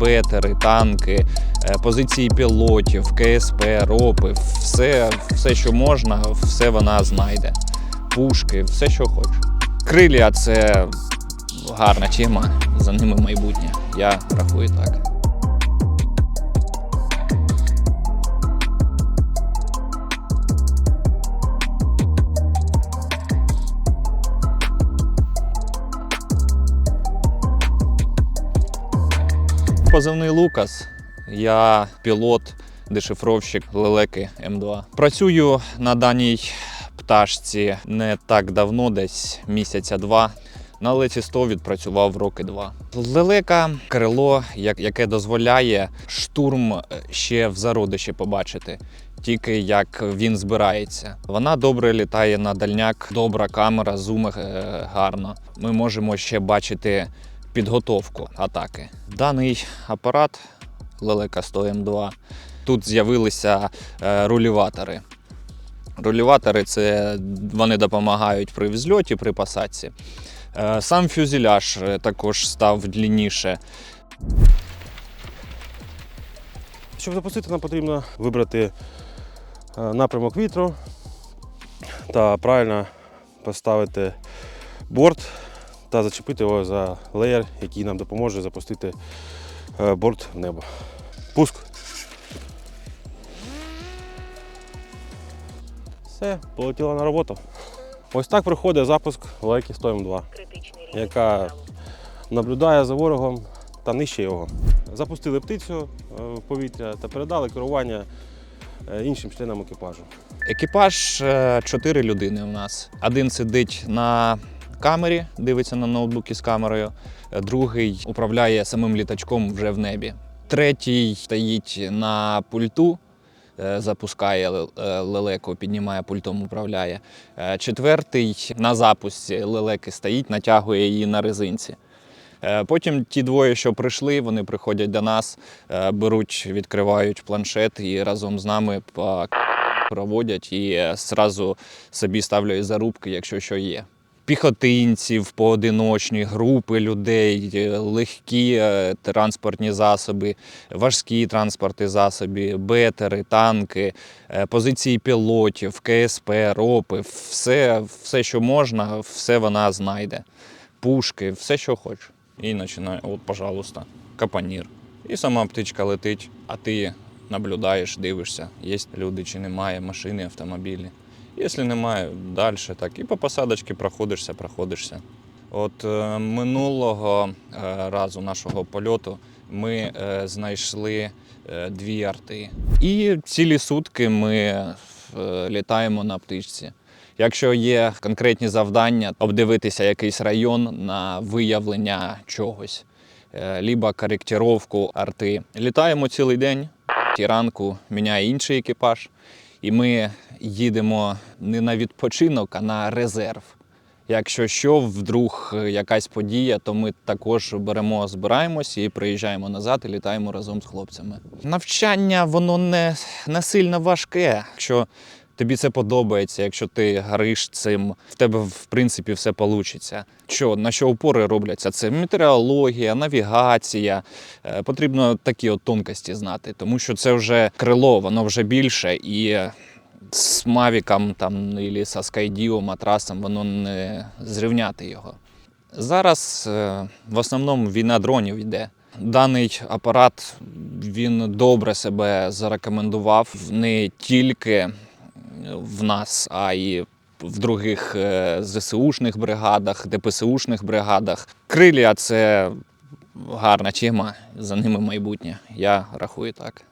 бетери, танки, е, позиції пілотів, КСП, ропи, все, все, що можна, все вона знайде. Пушки, все, що хоче. Крилля це гарна тема, за ними майбутнє. Я рахую так. Позивний Лукас. Я пілот, дешифровщик лелеки М2. Працюю на даній пташці не так давно, десь місяця два. На леті 100 відпрацював роки два. Лелека крило, як- яке дозволяє штурм е, ще в зародиші побачити, тільки як він збирається. Вона добре літає на дальняк, добра камера, зум е, гарно. Ми можемо ще бачити підготовку атаки. Даний апарат Лелека 100 М2. Тут з'явилися е, рулюватори. Рулюватори це вони допомагають при взльоті, при посадці. Е, Сам фюзеляж е, також став длінніше. Щоб запустити, нам потрібно вибрати напрямок вітру та правильно поставити борт та зачепити його за леєр, який нам допоможе запустити е, борт в небо. Пуск. Все, полетіло на роботу. Ось так проходить запуск лайки 100 М2, яка наблюдає за ворогом та нищить його. Запустили птицю е, в повітря та передали керування е, іншим членам екіпажу. Екіпаж чотири людини у нас. Один сидить на камері, дивиться на ноутбуки з камерою, е, другий управляє самим літачком вже в небі. Третій стоїть на пульту, е, запускає е, лелеку, піднімає пультом, управляє. Четвертий на запусці лелеки стоїть, натягує її на резинці. Потім ті двоє, що прийшли, вони приходять до нас, беруть, відкривають планшет і разом з нами проводять і зразу собі ставлять зарубки, якщо що є. Піхотинців, поодиночні, групи людей, е, легкі е, транспортні засоби, важкі транспортні засоби, бетери, танки, е, позиції пілотів, КСП, ропи, все, все, що можна, все вона знайде. Пушки, все, що хоче. І починає, от, пожалуйста, капанір. І сама птичка летить, а ти наблюдаєш, дивишся, є люди чи немає, машини, автомобілі. Якщо немає, далі так. І по посадочці проходишся, проходишся. От е, минулого е, разу нашого польоту ми е, знайшли дві арти. І цілі сутки ми літаємо на птичці. Якщо є конкретні завдання, обдивитися якийсь район на виявлення чогось, либо коректировку арти. Літаємо цілий день, і ранку міняє інший екіпаж, і ми їдемо не на відпочинок, а на резерв. Якщо що, вдруг якась подія, то ми також беремо, збираємось і приїжджаємо назад і літаємо разом з хлопцями. Навчання воно не, не сильно важке. Якщо тобі це подобається, якщо ти гориш цим, в тебе в принципі все вийде. Що на що опори робляться? Це метеорологія, навігація. Е, Потрібно такі от тонкості знати, тому що це вже крило, воно вже більше і з Мавіком там або з Skydio, матрасом, воно не зрівняти його. Зараз е, в основному війна дронів йде. Даний апарат він добре себе зарекомендував не тільки в нас, а й в других е, ЗСУшних бригадах, ДПСУшних бригадах. Крилля це гарна тема, за ними майбутнє. Я рахую так.